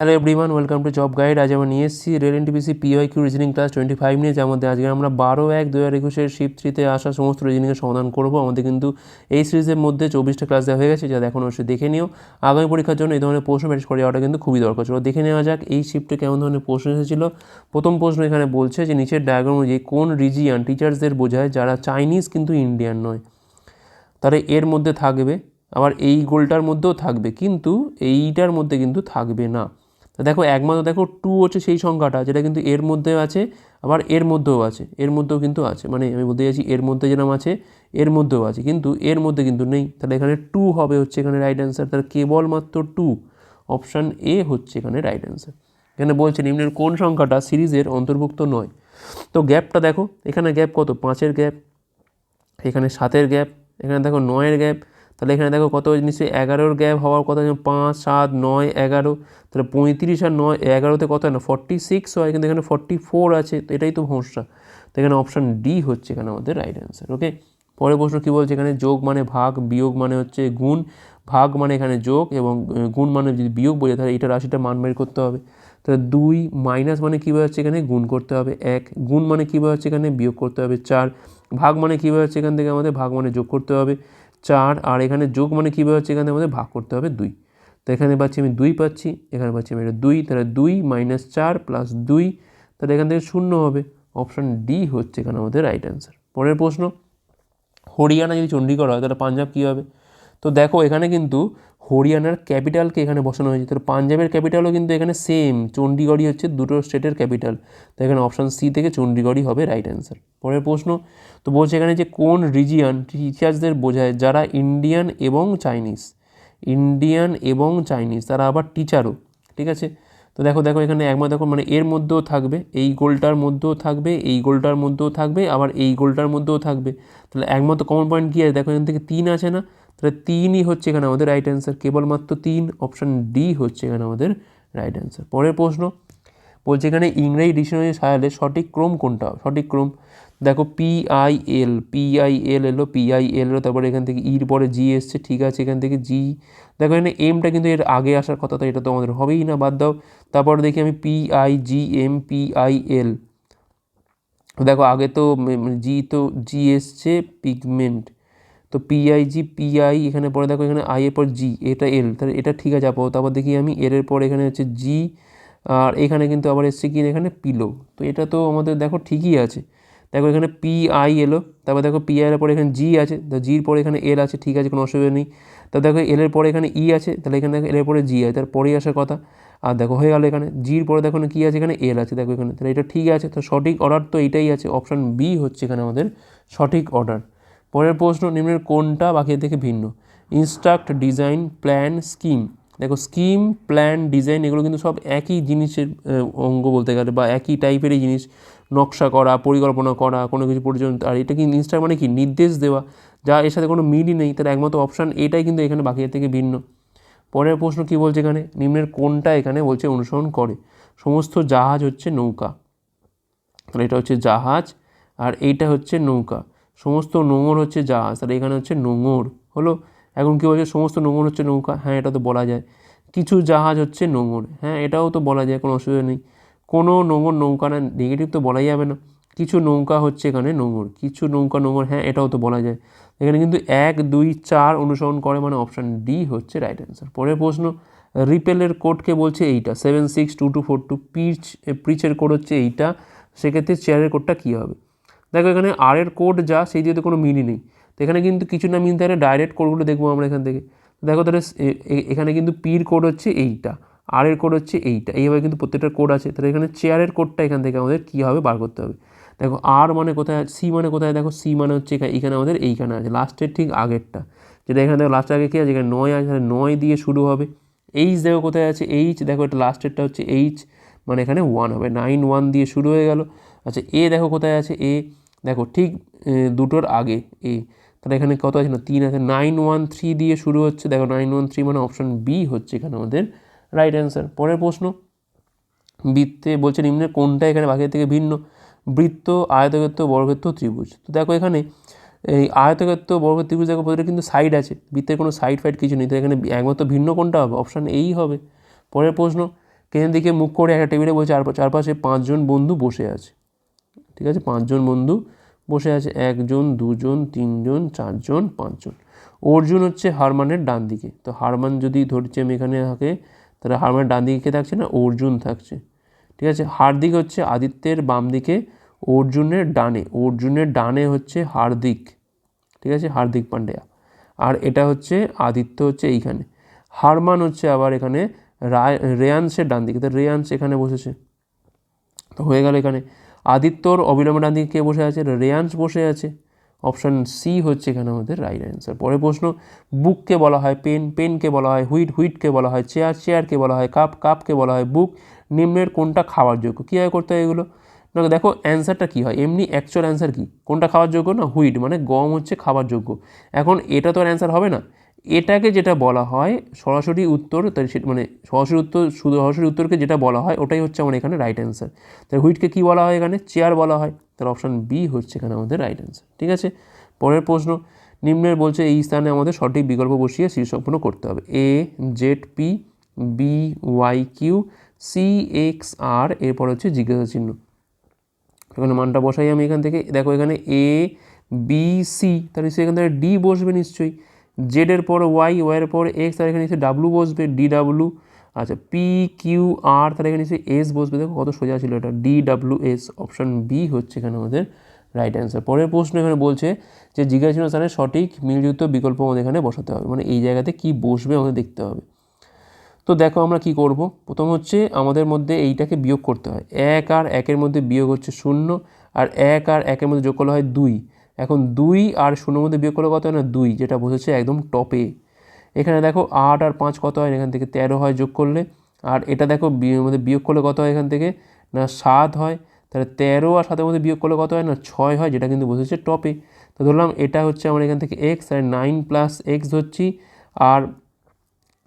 Hello everyone welcome to job guide আজ আমরা নিয়ে এসেছি rail NTPC P Y Q reasoning class twenty five নিয়ে, যার মধ্যে আজকে আমরা বারো এক দু হাজার একুশের শিফট থ্রিতে আসা সমস্ত রিজনিংয়ের সমাধান করব। আমাদের কিন্তু এই সিরিজের মধ্যে চব্বিশটা ক্লাস দেওয়া হয়ে গেছে, যা এখন অবশ্যই দেখে নিও। আগামী পরীক্ষার জন্য এই ধরনের প্রশ্ন প্র্যাকটিস করে যাওয়াটা কিন্তু খুবই দরকার ছিল। দেখে নেওয়া যাক এই শিফটে কেমন ধরনের প্রশ্ন এসেছিল। প্রথম প্রশ্ন এখানে বলছে যে, নিচের ডায়াগ্রাম অনুযায়ী কোন রিজিয়ান টিচার্সদের বোঝায় যারা চাইনিজ কিন্তু ইন্ডিয়ান নয়? তাহলে এর মধ্যে থাকবে, আবার এই গোলটার মধ্যেও থাকবে, কিন্তু এইটার মধ্যে কিন্তু থাকবে না। দেখো একমাত্র দেখো টু হচ্ছে সেই সংখ্যাটা, যেটা কিন্তু এর মধ্যে আছে, আবার এর মধ্যেও আছে, এর মধ্যেও কিন্তু আছে মানে আমি বলতে চাইছি এর মধ্যে যেরকম আছে, এর মধ্যেও আছে, কিন্তু এর মধ্যে কিন্তু নেই। তাহলে এখানে টু হবে হচ্ছে এখানে রাইট অ্যান্সার তাহলে কেবলমাত্র টু অপশান এ হচ্ছে এখানে রাইট অ্যান্সার এখানে বলছে নিম্নের কোন সংখ্যাটা সিরিজের অন্তর্ভুক্ত নয়। তো গ্যাপটা দেখো, এখানে গ্যাপ কত? পাঁচের গ্যাপ, এখানে সাতের গ্যাপ, এখানে দেখো নয়ের গ্যাপ তাহলে এখানে দেখো কত নিশ্চয়ই এগারোর গ্যাপ হওয়ার কথা পাঁচ, সাত, নয়, এগারো, তাহলে পঁয়ত্রিশ আর নয়, এগারোতে কত হয় না? ফর্টি সিক্স হয় কিন্তু এখানে ফর্টি ফোর আছে, তো এটাই তো সমস্যা। তো এখানে অপশান ডি হচ্ছে এখানে আমাদের রাইট অ্যান্সার ওকে পরের প্রশ্ন কী বলছে এখানে? যোগ মানে ভাগ, বিয়োগ মানে হচ্ছে গুণ, ভাগ মানে এখানে যোগ এবং গুণ মানে যদি বিয়োগ বোঝে, তাহলে এটা রাশিটা মান বের করতে হবে। তাহলে দুই মাইনাস মানে কী হচ্ছে এখানে? গুণ করতে হবে, এক, গুণ মানে কী হচ্ছে এখানে? বিয়োগ করতে হবে, চার, ভাগ মানে কী হচ্ছে এখান থেকে আমাদের? ভাগ মানে যোগ করতে হবে। চার, আর এখানে যোগ মানে কী হচ্ছে? এখানে আমাদের ভাগ করতে হবে দুই। তো এখানে পাচ্ছি আমি দুই পাচ্ছি, এখানে পাচ্ছি আমি এটা দুই, তাহলে দুই মাইনাস চার প্লাস দুই, তাহলে এখান থেকে শূন্য হবে। অপশান ডি হচ্ছে এখানে আমাদের রাইট অ্যান্সার পরের প্রশ্ন, হরিয়ানা যদি চণ্ডীগড় হয়, তাহলে পাঞ্জাব কী হবে? তো দেখো, এখানে কিন্তু হরিয়ানার ক্যাপিটালকে এখানে বসানো হয়েছে। তো পাঞ্জাবের ক্যাপিটালও কিন্তু এখানে সেম চণ্ডীগড়ই হচ্ছে দুটো স্টেটের ক্যাপিটাল তো এখানে অপশান সি থেকে চণ্ডীগড়ই হবে রাইট অ্যান্সার পরের প্রশ্ন, তো বলছে এখানে যে কোন রিজিয়ান টিচার্সদের বোঝায় যারা ইন্ডিয়ান এবং চাইনিজ ইন্ডিয়ান এবং চাইনিজ তারা আবার টিচারও ঠিক আছে? তো দেখো দেখো এখানে একমাত্র দেখো মানে এর মধ্যেও থাকবে, এই গোলটার মধ্যেও থাকবে, এই গোলটার মধ্যেও থাকবে, আবার এই গোলটার মধ্যেও থাকবে। তাহলে একমাত্র কমন পয়েন্ট কী আছে? দেখো এখান থেকে তিন আছে না? তাহলে তিনই হচ্ছে এখানে আমাদের রাইট অ্যান্সার কেবলমাত্র তিন অপশান ডি হচ্ছে এখানে আমাদের রাইট অ্যান্সার পরের প্রশ্ন, বলছে এখানে ইংরেজি ডিকশনারি সাজালে সঠিক ক্রম কোনটা? সঠিক ক্রম, দেখো পি আই এল এল এলো পি আই এল তারপরে এখান থেকে ইর পরে জি এসছে, ঠিক আছে, এখান থেকে জি দেখো এখানে এমটা কিন্তু এর আগে আসার কথা তো এটা তো আমাদের হবেই না, বাদ দাও। তারপরে দেখি আমি P I G M P I L দেখো আগে তো জি তো জি এসছে পিগমেন্ট তো পিআইজি পিআই এখানে পরে দেখো এখানে আই এর পর জি এটা এল তাহলে এটা ঠিক আছে আপাতত। তারপর দেখি আমি এর এর পর এখানে হচ্ছে জি আর এখানে কিন্তু আবার এসছে কি এখানে পিলো তো এটা তো আমাদের দেখো ঠিকই আছে। দেখো এখানে পি আই এলো তারপর দেখো পি আই এর পরে এখানে জি আছে, তো জির পরে এখানে এল আছে, ঠিক আছে, কোনো অসুবিধা নেই। তো দেখো এল এর পরে এখানে ই আছে, তাহলে এখানে দেখো এল এর পরে জি আছে, তার পরেই আসার কথা। আর দেখো হয়ে গেল এখানে। জির পরে দেখো কী আছে, এখানে এল আছে, দেখো এখানে। তাহলে এটা ঠিক আছে, তো সঠিক অর্ডার তো এটাই আছে। অপশান বি হচ্ছে এখানে আমাদের সঠিক অর্ডার পরের প্রশ্ন, নিম্নের কোনটা বাকি থেকে ভিন্ন? ইনস্ট্রাক্ট ডিজাইন প্ল্যান স্কিম দেখো স্কিম প্ল্যান ডিজাইন এগুলো কিন্তু সব একই জিনিসের অঙ্গ বলতে গেলে বা একই টাইপেরই জিনিস। নকশা করা, পরিকল্পনা করা, কোনো কিছু পর্যন্ত আর এটা কি ইনস্ট্রাক্ট মানে কি? নির্দেশ দেওয়া। যা এর সাথে কোনো মিলই নেই, তার একমাত্র অপশান এটাই কিন্তু এখানে বাকিদের থেকে ভিন্ন। পরের প্রশ্ন কি বলছে এখানে? নিম্নের কোনটা এখানে বলছে অনুসরণ করে? সমস্ত জাহাজ হচ্ছে নৌকা। তাহলে এটা হচ্ছে জাহাজ, আর এইটা হচ্ছে নৌকা। সমস্ত নোঙর হচ্ছে জাহাজ তাহলে এখানে হচ্ছে নোঙর, হলো? এখন কী বলছে? সমস্ত নোঙর হচ্ছে নৌকা? হ্যাঁ এটা তো বলা যায়। কিছু জাহাজ হচ্ছে নোঙর হ্যাঁ এটাও তো বলা যায়, কোনো অসুবিধা নেই। কোনো নোঙর নৌকা না নেগেটিভ তো বলাই যাবে না। কিছু নৌকা হচ্ছে এখানে নোঙর, কিছু নৌকা নোঙর হ্যাঁ এটাও তো বলা যায়। এখানে কিন্তু এক, দুই, চার অনুসরণ করে মানে অপশান ডি হচ্ছে রাইট অ্যান্সার পরের প্রশ্ন, রিপেলের কোডকে বলছে এইটা seven six two two four two peach পিচের কোড হচ্ছে এইটা, সেক্ষেত্রে চেয়ারের কোডটা কী হবে? দেখো এখানে আর এর কোড যা, সেই যেহেতু কোনো মিলই নেই। তো এখানে কিন্তু কিছু না মিলতে পারে ডাইরেক্ট কোডগুলো দেখব আমরা এখান থেকে। দেখো তাহলে এখানে কিন্তু পির কোড হচ্ছে এইটা আর এর কোড হচ্ছে এইটা। এইভাবে কিন্তু প্রত্যেকটা কোড আছে। তাহলে এখানে চেয়ারের কোডটা এখান থেকে আমাদের কী হবে? বার করতে হবে। দেখো আর মানে কোথায় সি মানে কোথায়? দেখো সি মানে হচ্ছে এখানে আমাদের এইখানে আছে। লাস্টের ঠিক আগেরটা। যেটা এখানে দেখো লাস্টের আগে কী আছে? এখানে নয় আছে। নয় দিয়ে শুরু হবে। এইচ দেখো কোথায় আছে? এইচ দেখো এটা লাস্টেরটা হচ্ছে এইচ মানে এখানে ওয়ান হবে। নাইন ওয়ান দিয়ে শুরু হয়ে গেল। আচ্ছা এ দেখো কোথায় আছে? এ দেখো ঠিক দুটোর আগে এ তাহলে এখানে কত আছে? না, তিন আছে। নাইন, ওয়ান, থ্রি দিয়ে শুরু হচ্ছে। দেখো, নাইন, ওয়ান, থ্রি মানে অপশন বি হচ্ছে এখানে আমাদের রাইট অ্যান্সার পরের প্রশ্ন, বৃত্তে বলছে নিম্নের কোনটা এখানে বাকির থেকে ভিন্ন? বৃত্ত, আয়তক্ষেত্র, বর্গক্ষেত্র, ত্রিভুজ। তো দেখো এখানে, এই আয়তক্ষেত্র বর্গ ত্রিভুজ দেখো প্রতিটা কিন্তু সাইড আছে। বৃত্তের কোনো সাইড ফাইড কিছু নেই। তো এখানে একমাত্র ভিন্ন কোনটা হবে? অপশান এই হবে। পরের প্রশ্ন কেনের দিকে মুখ করে একটা টেবিলে চার, চারপাশে পাঁচজন বন্ধু বসে আছে। ঠিক আছে? পাঁচজন বন্ধু বসে আছে, একজন, দুজন, তিনজন, চারজন, পাঁচজন। অর্জুন হচ্ছে হারমানের ডান দিকে। তো হারমান যদি ধরছি আমি এখানে থাকে, তাহলে হারমানের ডান দিকে থাকছে না? অর্জুন থাকছে। ঠিক আছে? হার্দিক হচ্ছে আদিত্যের বাম দিকে, অর্জুনের ডানে। অর্জুনের ডানে হচ্ছে হার্দিক। ঠিক আছে? হার্দিক পান্ডিয়া। আর এটা হচ্ছে আদিত্য হচ্ছে এইখানে। হারমান হচ্ছে আবার এখানে রায় রেয়ান্সের ডান দিকে। তো রেয়ান্স এখানে বসেছে। তো হয়ে গেল এখানে। আদিত্যর অবিলম্বে ডান দিকে কে বসে আছে? রেয়ান্স বসে আছে। অপশান সি হচ্ছে এখানে আমাদের রাইট অ্যান্সার পরের প্রশ্ন বুককে বলা হয় পেন পেনকে বলা হয় হুইট হুইটকে বলা হয় চেয়ার চেয়ারকে বলা হয় কাপ কাপকে বলা হয় বুক নিম্নের কোনটা খাওয়ার যোগ্য? কীভাবে করতে হয় এগুলো? না, দেখো অ্যান্সারটা কী হয়? এমনি অ্যাকচুয়াল অ্যান্সার কী? কোনটা খাওয়ার যোগ্য না হুইট মানে গম হচ্ছে খাবার যোগ্য। এখন এটা তো আর অ্যান্সার হবে না। এটাকে যেটা বলা হয় সরাসরি উত্তর, তাই মানে সরাসরি উত্তর সরাসরি উত্তরকে যেটা বলা হয়, ওটাই হচ্ছে আমার এখানে রাইট অ্যান্সার তাহলে হুইটকে কী বলা হয় এখানে? চেয়ার বলা হয়। তাহলে অপশান বি হচ্ছে এখানে আমাদের রাইট অ্যান্সার ঠিক আছে? পরের প্রশ্ন, নিম্নের বলছে এই স্থানে আমাদের সঠিক বিকল্প বসিয়ে শীর্ষপূর্ণ করতে হবে। A Z P B Y Q C X R এরপর হচ্ছে জিজ্ঞাসা চিহ্ন। এখানে মানটা বসাই আমি এখান থেকে। দেখো এখানে এ বি সি তাহলে সেখান থেকে ডি বসবে নিশ্চয়ই। জেডের পর ওয়াই ওয়াইয়ের পর এক্স তাহলে এখানে নিশ্চয়ই ডাব্লু বসবে ডি ডাব্লু আচ্ছা পি কিউ আর তাহলে এখানে নিশ্চয়ই এস বসবে। দেখো কত সোজা ছিল এটা। D W S option B হচ্ছে এখানে আমাদের রাইট অ্যান্সার পরের প্রশ্ন এখানে বলছে যে, জিজ্ঞাসা চিহ্ন স্থানে সঠিক মিলযুক্ত বিকল্প আমাদের এখানে বসাতে হবে। মানে এই জায়গাতে কি বসবে আমাদের দেখতে হবে। তো দেখো আমরা কি করব? প্রথম হচ্ছে আমাদের মধ্যে এইটাকে বিয়োগ করতে হয়। এক আর একের মধ্যে বিয়োগ হচ্ছে শূন্য। আর এক আর একের মধ্যে যোগ করলে হয় দুই। এখন দুই আর শূন্যর মধ্যে বিয়োগ করলে কত হয় না? দুই, যেটা বসেছে একদম টপে এখানে দেখো আট আর পাঁচ কত হয়? এখান থেকে তেরো হয় যোগ করলে। আর এটা দেখো মধ্যে বিয়োগ করলে কত হয় এখান থেকে? না, সাত হয়। তাহলে তেরো আর সাতের মধ্যে বিয়োগ করলে কত হয়? না, ছয় হয়, যেটা কিন্তু বসেছে টপে তো ধরলাম এটা হচ্ছে আমার এখান থেকে X R nine plus X ধরছি। আর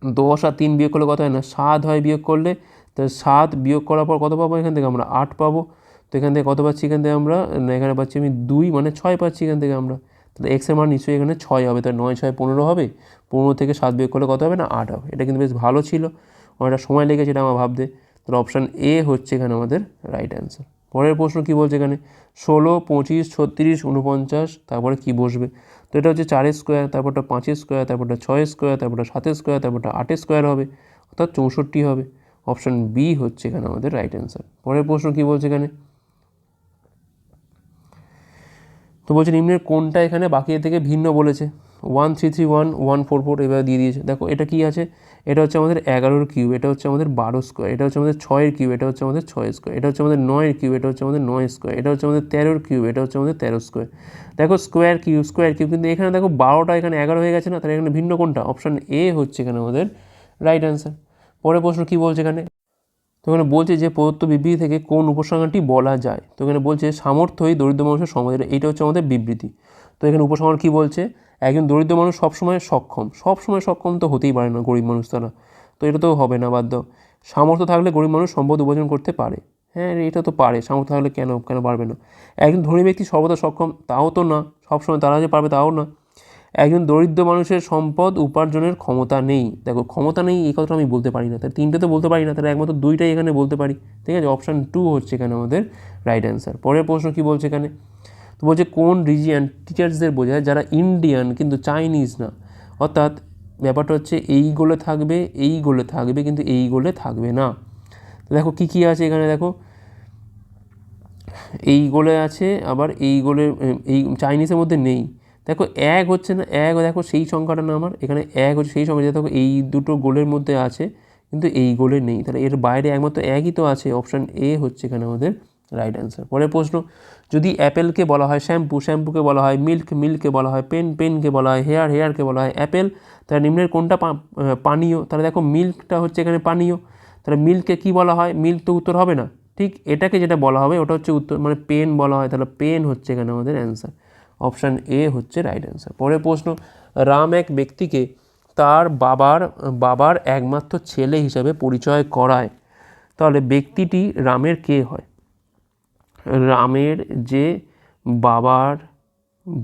দশ আর তিন বিয়োগ করলে কত হয়? না, সাত হয় বিয়োগ করলে। তো সাত বিয়োগ করার পর কত পাবো? এখান থেকে আমরা আট পাবো। তো এখান থেকে কত পাচ্ছি এখান থেকে আমরা? এখানে পাচ্ছি আমি দুই মানে ছয় পাচ্ছি এখান থেকে আমরা। তাহলে এক্সের মান নিশ্চয়ই এখানে ছয় হবে। তাহলে নয়, ছয়, পনেরো হবে। পনেরো থেকে সাত বিয়োগ করলে কত হবে? না, আট হবে। এটা কিন্তু বেশ ভালো ছিল। অনেকটা সময় লেগেছে এটা আমার ভাবতে। তাহলে অপশান এ হচ্ছে এখানে আমাদের রাইট অ্যান্সার পরের প্রশ্ন কী বলছে এখানে? ষোলো, পঁচিশ, ছত্রিশ উনপঞ্চাশ তারপরে কী বসবে? তো এটা হচ্ছে চারের স্কোয়ার তারপরটা পাঁচের স্কোয়ার তারপরটা ছয়ের স্কোয়ার তারপরটা সাতের স্কোয়ার তারপরটা আটের স্কোয়ার হবে। অর্থাৎ চৌষট্টি হবে। অপশান বি হচ্ছে এখানে আমাদের রাইট অ্যান্সার পরের প্রশ্ন কী বলছে এখানে? তো বলছে নিম্নের কোনটা এখানে বাকি থেকে ভিন্ন বলেছে? One three three one one four four এভাবে দিয়ে দিয়েছে। দেখো, এটা কী আছে? এটা হচ্ছে আমাদের এগারোর কিউব, এটা হচ্ছে আমাদের বারো স্কোয়ার এটা হচ্ছে আমাদের ছয়ের কিউব, এটা হচ্ছে আমাদের ছয় স্কোয়ার এটা হচ্ছে আমাদের নয়ের কিউব, এটা হচ্ছে আমাদের নয় স্কোয়ার এটা হচ্ছে আমাদের তেরোর কিউব, এটা হচ্ছে আমাদের তেরো স্কোয়ার দেখো স্কোয়ার কিউব স্কোয়ার কিউব, কিন্তু এখানে দেখো বারোটা এখানে এগারো হয়ে গেছে না? তাহলে এখানে ভিন্ন কোনটা? অপশান এ হচ্ছে এখানে আমাদের রাইট অ্যান্সার পরের প্রশ্ন কী বলছে এখানে? তো এখানে বলছে যে প্রদত্ত বিবৃতি থেকে কোন উপসংহারটি বলা যায়? তো এখানে বলছে সামর্থ্যই দরিদ্র মানুষের সমাজের, এইটা হচ্ছে আমাদের বিবৃতি। তো এখানে উপসংহার কী বলছে? একজন দরিদ্র মানুষ সবসময় সক্ষম সবসময় সক্ষম তো হতেই পারে না গরিব মানুষ তারা। তো এটা তো হবে না বাধ্য সামর্থ্য থাকলে গরিব মানুষ সম্পদ উপার্জন করতে পারে। হ্যাঁ এটা তো পারে, সামর্থ্য থাকলে কেন কেন পারবে না? একজন ধনী ব্যক্তি সর্বদা সক্ষম, তাও তো না। সবসময় তারা যে পারবে তাও না। একজন দরিদ্র মানুষের সম্পদ উপার্জনের ক্ষমতা নেই। দেখো, ক্ষমতা নেই এই কথাটা আমি বলতে পারি না। তাহলে তিনটে তো বলতে পারি না, তাহলে একমাত্র দুইটাই এখানে বলতে পারি। ঠিক আছে? অপশান টু হচ্ছে এখানে আমাদের রাইট অ্যান্সার পরের প্রশ্ন কী বলছে এখানে? তো বলছে, কোন রিজিয়ান টিচার্সদের বোঝায় যারা ইন্ডিয়ান কিন্তু চাইনিজ না? অর্থাৎ ব্যাপারটা হচ্ছে, এই গোলে থাকবে, এই গোলে থাকবে, কিন্তু এই গোলে থাকবে না। দেখো, কী কী আছে এখানে দেখো? এই গোলে আছে, আবার এই গোলে, এই চাইনিজের মধ্যে নেই। দেখো এক হচ্ছে না, এক দেখো সেই সংখ্যাটা না আমার, এখানে এক হচ্ছে সেই সংখ্যা, দেখো এই দুটো গোলের মধ্যে আছে, কিন্তু এই গোলে নেই। তাহলে এর বাইরে একমাত্র একই তো আছে অপশান এ হচ্ছে এখানে আমাদের রাইট অ্যান্সার পরের প্রশ্ন, যদি অ্যাপেলকে বলা হয় শ্যাম্পু, শ্যাম্পুকে বলা হয় মিল্ক, মিল্ককে বলা হয় পেন, পেনকে বলা হয় হেয়ার, হেয়ারকে বলা হয় অ্যাপেল, তাহলে নিম্নের কোনটা পানীয়? তাহলে দেখো মিল্কটা হচ্ছে এখানে পানীয়, তাহলে মিল্ককে কী বলা হয়? মিল্ক তো উত্তর হবে না। ঠিক এটাকে যেটা বলা হবে, ওটা হচ্ছে উত্তর মানে পেন বলা হয়, তাহলে পেন হচ্ছে এখানে আমাদের অ্যান্সার অপশান এ হচ্ছে রাইট অ্যান্সার পরের প্রশ্ন, রাম এক ব্যক্তিকে তার বাবার বাবার একমাত্র ছেলে হিসাবে পরিচয় করায়। তাহলে ব্যক্তিটি রামের কে হয়? রামের যে বাবার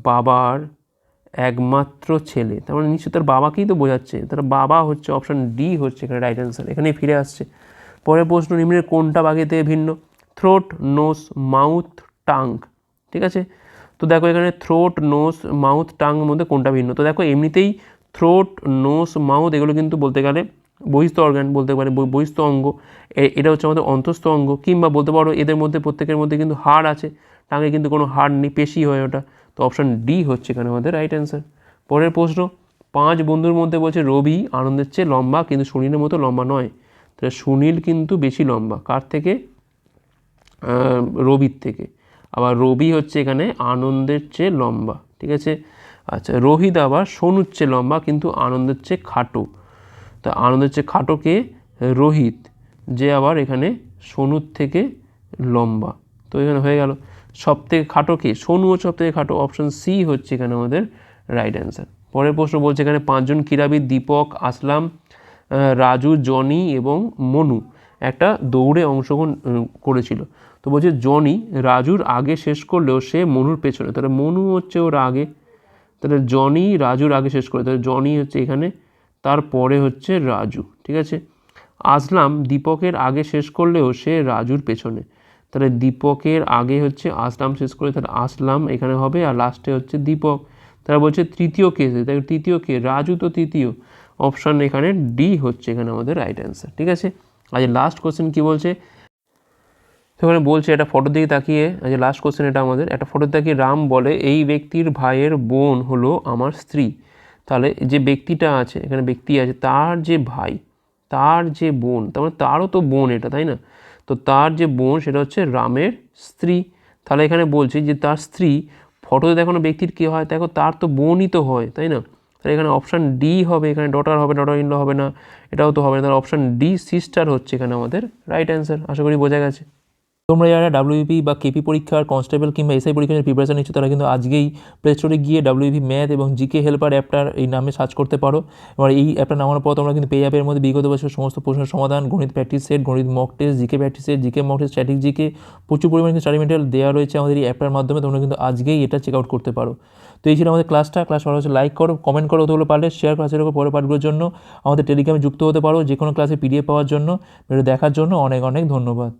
বাবার একমাত্র ছেলে, তার মানে নিশ্চয়ই তার বাবাকেই তো বোঝাচ্ছে। তার বাবা হচ্ছে অপশান ডি হচ্ছে এখানে রাইট অ্যান্সার এখানেই ফিরে আসছে। পরের প্রশ্ন, নিম্নের কোনটা বাঘের ভিন্ন? থ্রোট নোস মাউথ টাং ঠিক আছে? তো দেখো এখানে থ্রোট নোস মাউথ টাং মধ্যে কোনটা ভিন্ন? তো দেখো এমনিতেই থ্রোট নোস মাউথ এগুলো কিন্তু বলতে গেলে বহিস্থ অর্গান বলতে পারে বহিস্থ অঙ্গ। এটা হচ্ছে আমাদের অন্তস্থ অঙ্গ। কিংবা বলতে পারো এদের মধ্যে প্রত্যেকের মধ্যে কিন্তু হাড় আছে টাঙে কিন্তু কোনো হাড় নেই, পেশি হয় ওটা। তো অপশান ডি হচ্ছে এখানে আমাদের রাইট অ্যান্সার পরের প্রশ্ন, পাঁচ বন্ধুর মধ্যে বলছে রবি, আনন্দের চেয়ে লম্বা, কিন্তু সুনীলের মতো লম্বা নয়। তাহলে সুনীল কিন্তু বেশি লম্বা, কার থেকে? রবির থেকে। আবার রবি হচ্ছে এখানে আনন্দের চেয়ে লম্বা, ঠিক আছে? আচ্ছা রোহিত আবার সোনুর চেয়ে লম্বা, কিন্তু আনন্দের চেয়ে খাটো। তা আনন্দের চেয়ে খাটোকে রোহিত, যে আবার এখানে সোনুর থেকে লম্বা। তো এখানে হয়ে গেল। সব থেকে খাটো কে? সোনুও সব থেকে খাটো। অপশন সি হচ্ছে এখানে আমাদের রাইট অ্যান্সার পরের প্রশ্ন বলছে এখানে পাঁচজন ক্রীড়াবিদ, দীপক, আসলাম রাজু, জনি এবং মনু। একটা দৌড়ে অংশগ্রহণ করেছিল। তো বলছে, জনি, রাজুর আগে শেষ করলেও সে মনুর পেছনে। তাহলে মনু হচ্ছে ওর আগে। তাহলে জনি রাজুর আগে শেষ করে, তাহলে জনি হচ্ছে এখানে, তারপরে হচ্ছে রাজু, ঠিক আছে? আসলাম, দীপকের আগে শেষ করলেও সে রাজুর পেছনে। তাহলে দীপকের আগে হচ্ছে আসলাম শেষ করে, তাহলে আসলাম এখানে হবে আর লাস্টে হচ্ছে দীপক। তারা বলছে, তৃতীয় কে তাই তৃতীয় কে রাজু তো তৃতীয়। অপশান এখানে ডি হচ্ছে এখানে আমাদের রাইট অ্যান্সার ঠিক আছে? আজ লাস্ট কোশ্চেন কি বলছে? তো এখানে বলছে, একটা ফটোর দিকে তাকিয়ে, আজ লাস্ট কোশ্চেন এটা আমাদের, একটা ফটোর তাকিয়ে রাম বলে, এই ব্যক্তির ভাইয়ের বোন হলো আমার স্ত্রী। তাহলে যে ব্যক্তিটা আছে, এখানে ব্যক্তি আছে, তার যে ভাই, তার যে বোন, তার মানে তারও তো বোন এটা, তাই না? তো তার যে বোন, সেটা হচ্ছে রামের স্ত্রী। তাহলে এখানে বলছে যে তার স্ত্রী ফটোতে দেখানো ব্যক্তির কী হয়? দেখো, তার তো বোনই তো হয়, তাই না? তাহলে এখানে অপশান ডি হবে, এখানে ডটার হবে ডটার ইনল হবে না, এটাও তো হবে না। তাহলে অপশান ডি সিস্টার হচ্ছে এখানে আমাদের রাইট অ্যান্সার আশা করি বোঝা গেছে। তোমরা যারা ডাব্লিউপি বা কেপি পরীক্ষার কনস্টেবল কিংবা এসআই পরীক্ষার প্রিপারেশন নিচ্ছ, তারা কিন্তু আজকেই প্লে স্টোরে গিয়ে ডাব্লিউপি ম্যাথ এবং জিকে হেল্পার অ্যাপটার এই নামে সার্চ করতে পারো। এবার এই অ্যাপটা নামানোর পর তোমরা কিন্তু পে অ্যাপের মধ্যে বিগত বছর সমস্ত প্রশ্নের সমাধান, গণিত প্র্যাকটিস সেট গণিত mock test GK practice set GK mock test static GK প্রচুর পরিমাণে স্টাডি মেটেরিয়াল দেওয়া রয়েছে আমাদের এই অ্যাপটার মাধ্যমে। তোমরা কিন্তু আজকেই এটা চেক আউট করতে পারো। তো এই ছিল আমাদের ক্লাসটা ক্লাস ভালো হচ্ছে লাইক করো কমেন্ট করো অতগুলো পারলে শেয়ার ক্লাসের সেরকম পরের পার্টগুলোর জন্য আমাদের টেলিগ্রামে যুক্ত হতে পারো যে কোনো ক্লাসে পিডিএফ পাওয়ার জন্য ভিডিও দেখার জন্য অনেক অনেক ধন্যবাদ।